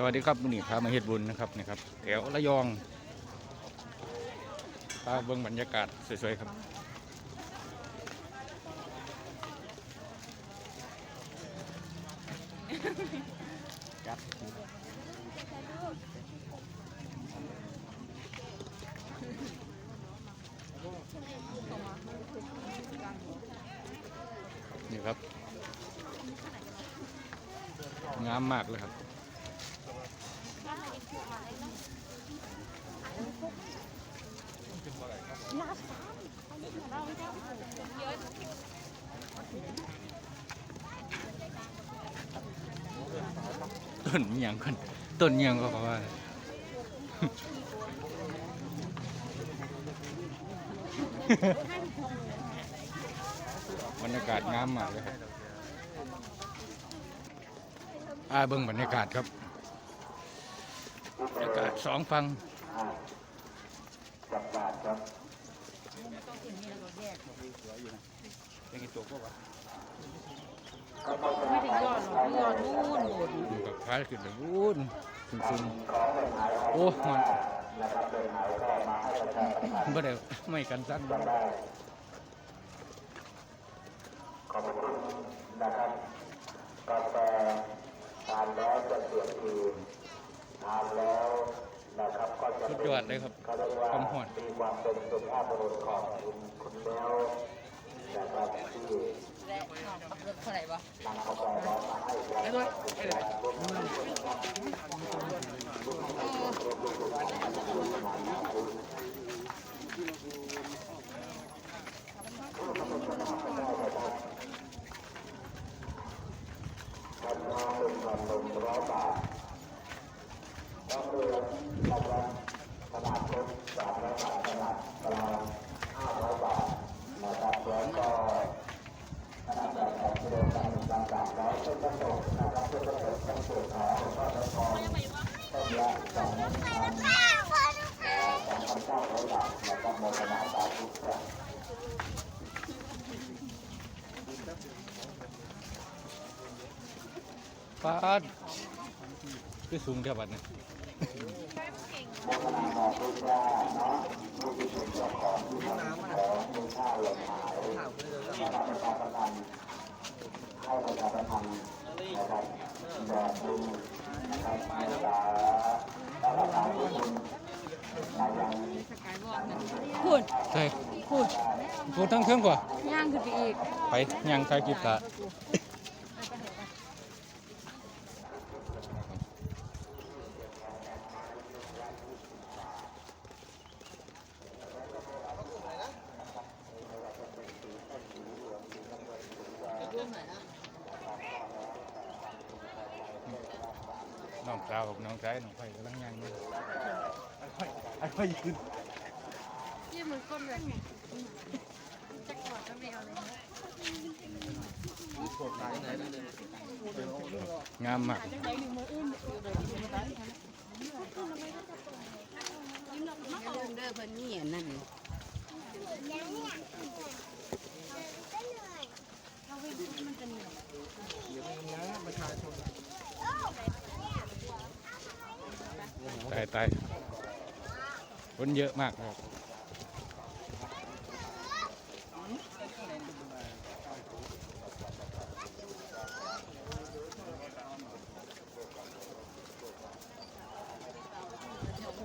สวัสดีครับนี้พามาเฮ็ดบุญนะครับนี่ครับแถวระยองพาเบิ่งบรรยากาศสวยๆครับนี่ครับ งามมากเลยครับ ต้นอิหยังกันต้นยังก็ว่าบรรยากาศงามมากเลยครับอาเบิ่งบรรยากาศครับ บรรยากาศสองฟัง ยังไงตัวพวกวะไม่ถึงยอดหรอกยอดนู่นโบดอยู่กับพายขึ้นไปวุ้นซึมๆโอ้มันบ่ได้ไม่กันสั้นบ่ได้ขอบคุณนะครับกาแฟทานแล้วจะเสียงคืนทานแล้วนะครับก็จะ สุดยอดเลยครับเขาเรียกว่าความหอนมีความเป็นสุภาพบุรุษของคุณคุณแล้วนะครับที่และขับรถเท่าไหร่วะนำกาแฟร้อนมาให้เรา พันห้าหนึ่งพันหนึ่งร้อยบาทก็คือนะครับขนาดครบสามร้อยบาทขนาดกลางห้าร้อยบาทนะครับแล้วก็ขนาดแบบของกิโลกรัมกลางกลางร้อยเส้นกระจกนะครับเส้นกระจกต้องสูตรของก็จะพอต้นละสองพันสองพันเก้าร้อยบาทนะครับโมทนาสาธุครับ ปาดคือสูงเท่าบัดเนี่ย โมทนาสาธุว่าเนาะผู้ที่เป็นเจ้าของที่ทำของมูลค่าหล่นหายนะครับประชาสัมพันธ์ให้ประชาสัมพัน ธ์นะครับแบบดูนะครับเมตตาและประทานทุกคนมายังพูดใช่พูดพูดทั้งเครื่องกว่าย่างขึ้นไปอีก ไปยังใครกิบตา น้องสาวกับน้องชายน้องไผ่กำลังยังอยู่ไอ้ไผ่ไอ้ไผ่ยืนยี่มือก้นแบบจักรวาดก็ไม่เอาเลยงามมากอาเด้อเพิ่นนี่อันนั่นตา ยตายคนเยอะมากครับ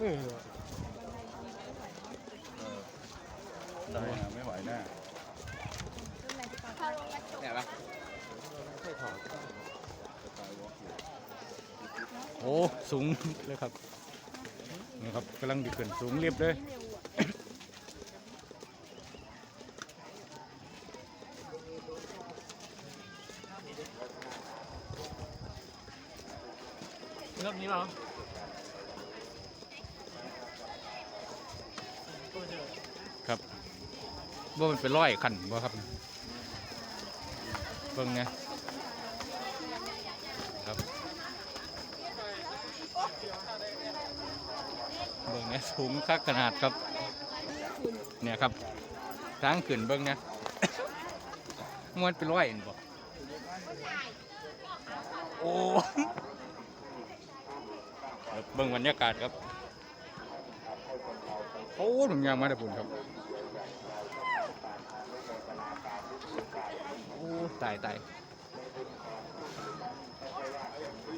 เออได้นะไม่ไหวแน่เนี่ยปะโอ้ สูงเลยครับ นี่ครับกำลังดีขึ้นสูงเรียบเลยรอบนี้เหรอครับว่ามันเป็นร้อยขันบ่ครับเบิ่งไงครับเบิ่งไง สูงคักขนาดครับ เนี่ยครับทางขึ้นเบิ่งนะมันเป็นร้อยเห็นบ่โอ้เบิ่งบรรยากาศครับโอ้หนุ่มยางมาได้ปุ่นครับโอ้ตายตาย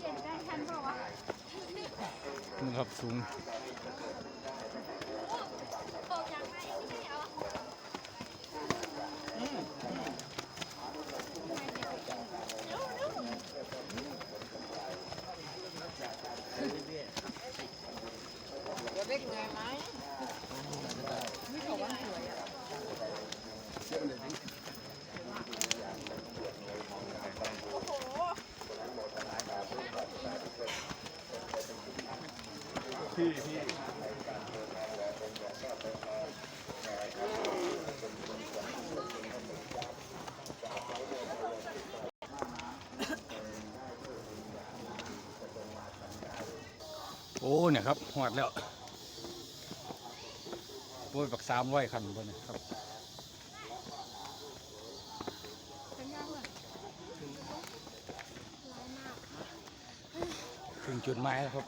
เย็นได้ทันเปล่าวะมึงครับสูง โตยังไงไม่เอา โอ้เนี่ยครับหอดแล้วโอ้ยบักสามร้อยคันบนนี่ยครับถึงจุดหมายแล้วครับ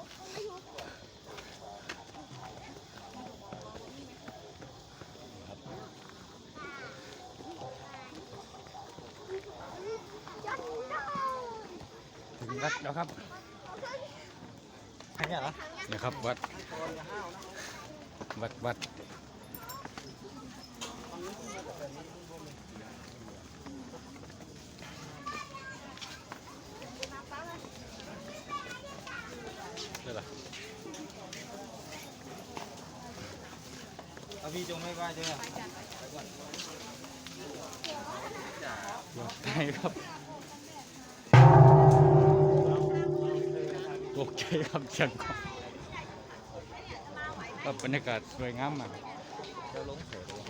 ถึงวัดแล้ว ครับทางเนี้ยเหรอเนี่ยครับวัด วัดวัดนี่ล่ะเอาพี่จงไม่ไหวเด้อใช่ครับ กใจครับเสียงครับครับรรยากาศสวยงามมากจะลงเสือลง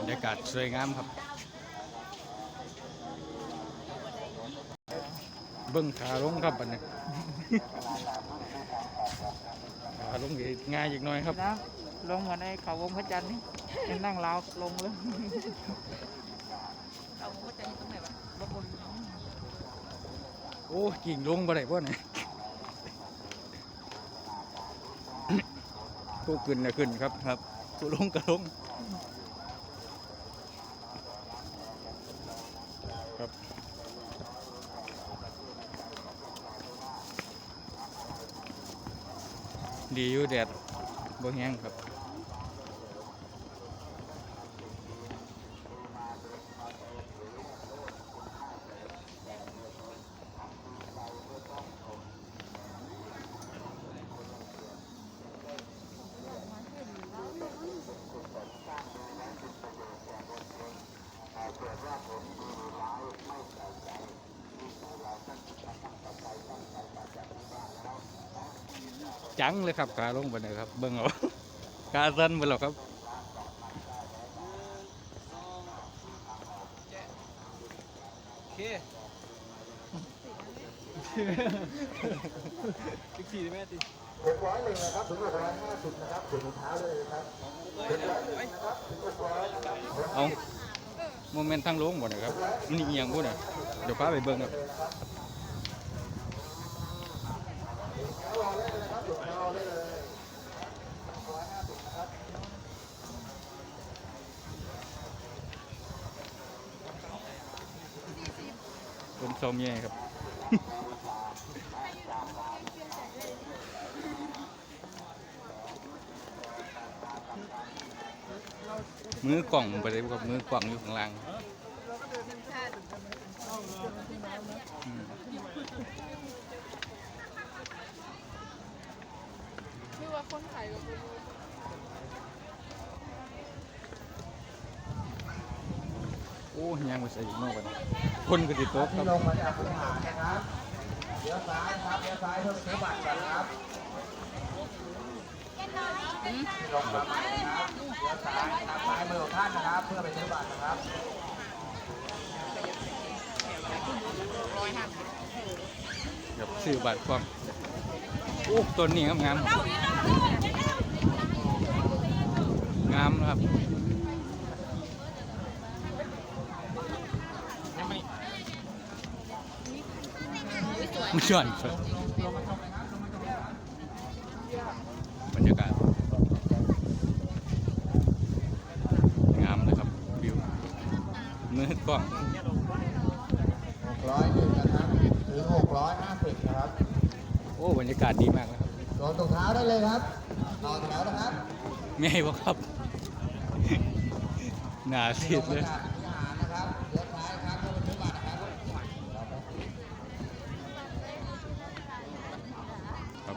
บรรยากาศสวยงามครับ บิ้งขาลงครับบัดนี้ ขาลงดีง่ายอีกหน่อยครับ นะลงเหมือนไอ้เขาวงพระจันทร์นี่ยังนั่งราวลงเลยเขาวงพระจันทร์อยู่ตรงไหนวะลงบนโอ้กิ่งลงบ่ได้บ่เนี่ย ผู้ขึ้นนะขึ้นครับครับผู้ลงก็ลงครับ ดีอยู่แดดบ่แห้งครับ จังเลยครับขาลงไปเลยครับ เบิ่งเอาขาสั้นไปแล้วครับโอเคอีกสี่แม่ติหกร้อยหนึ่งนะครับถึงหกร้อยห้าสิบนะครับถึงเท้าเลยครับหกร้อยนะครับถึงหกร้อยเอาโมเมนต์ทางลงบ่นะครับนี่เอียงบ่เนี่ยเดี๋ยวพาไปเบิ่งครับ เป็นโซมเย่ครับ มือกล่องไปเลยครับมือกล่องอยู่ข้างล่างอืมไม่ว่าคนถ่ายกับกูโอ้ยังไม่ใส่อีกนอกไป คนก็ติดโต๊ะครับลงมาจากพื้นฐานะครับเลี้ยวซ้ายครับเลี้ยวซ้ายเพื่อซื้อบัตรกันนครับลงมาใหม่นะครับเลี้ยวซ้ายนะครับซ้ายมือของท่านนะครับ เพื่อไปซื้อบัตรนะครับครับซื้อบัตรความโอ้ต้นนี้งามงามงามนะครับ มันย้อนครับบรรยากาศงามเลยครับวิวมือกล้องหกร้อยหนึ่งนะครับถึงหกร้อยห้าสิบนะครับ โอ้บรรยากาศดีมากนะครับโดนถุงเท้าได้เลยครับต่อแถวนะครับไม่ให้บ่ครับหนาซีดเลย ลงมาจากวิหารนะครับเลี้ยวซ้ายครับเข้าไปซื้อบัตรนะครับ ครับ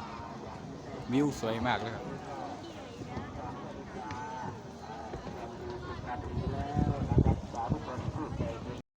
วิวสวยมากเลยครับ